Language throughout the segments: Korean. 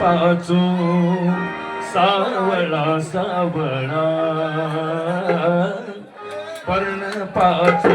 परपाचू सावळा सावळा पर्ण पाचू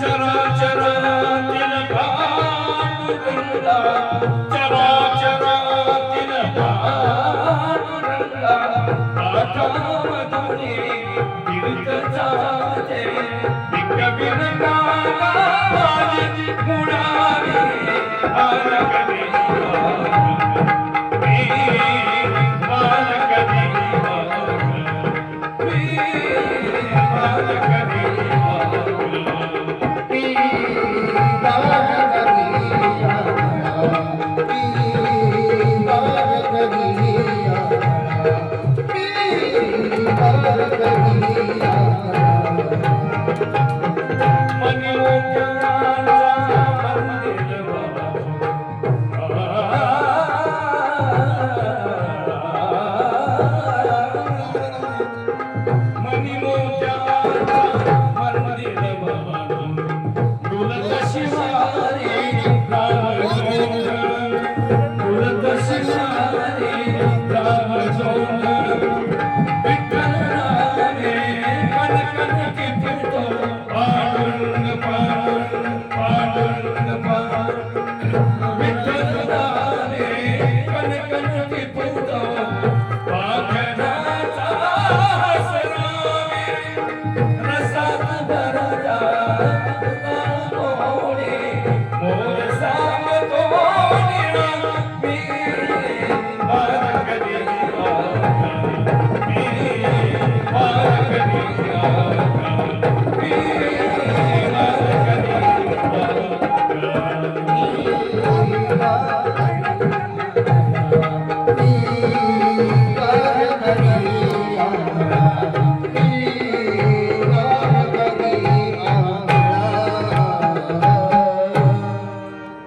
Come on. রে